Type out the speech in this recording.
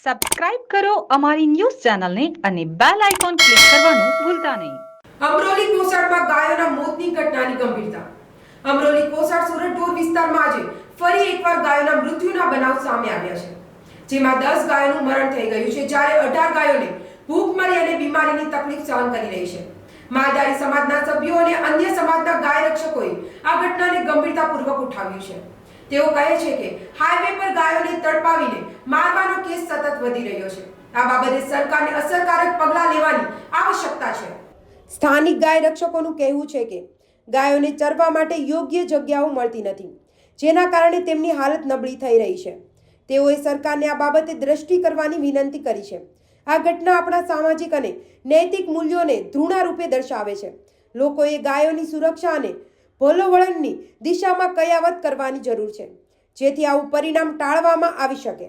Subscribe કરો અમારી news ચેનલને અને બેલ આઇકોન ક્લિક કરવાનું ભૂલતા નહીં. અમરોલી કોસાડમાં ગાયોના મોતની ઘટનાની ગંભીરતા. અમરોલી કોસાડ સુરત ઢોર વિસ્તારમાં આજે ફરી એકવાર ગાયોના મૃત્યુના બનાવ સામે આવ્યા છે. જેમાં દસ ગાયોનું મરણ થઈ ગયું છે, જ્યારે અઢાર ગાયોને ભૂખમરી અને બીમારીની તકલીફ સહન કરી રહી છે. માલધારી સમાજના સભ્યો અને અન્ય સમાજના ગાય રક્ષકોએ આ ઘટનાને ગંભીરતાપૂર્વક ઉઠાવ્યું છે. તેઓ કહે છે કે હાઈવે પર ગાયોને સતત વધી રહ્યો છે. આ બાબતે સરકારને અસરકારક પગલાં લેવાની આવશ્યકતા છે. સ્થાનિક ગાય રક્ષકોનું કહેવું છે કે, ગાયોને ચરવા માટે યોગ્ય જગ્યાઓ મળતી નથી, જેના કારણે તેમની હાલત નબળી થઈ રહી છે. તેઓએ સરકારને આ બાબતે દ્રષ્ટિ કરવાની વિનંતી કરી છે. આ ઘટના આપણા સામાજિક અને નૈતિક મૂલ્યોને ધૃણા રૂપે દર્શાવે છે. લોકોએ ગાયોની સુરક્ષા અને ભલો વળણની દિશામાં કયાવત કરવાની જરૂર છે, જેથી આવું પરિણામ ટાળવામાં આવી શકે.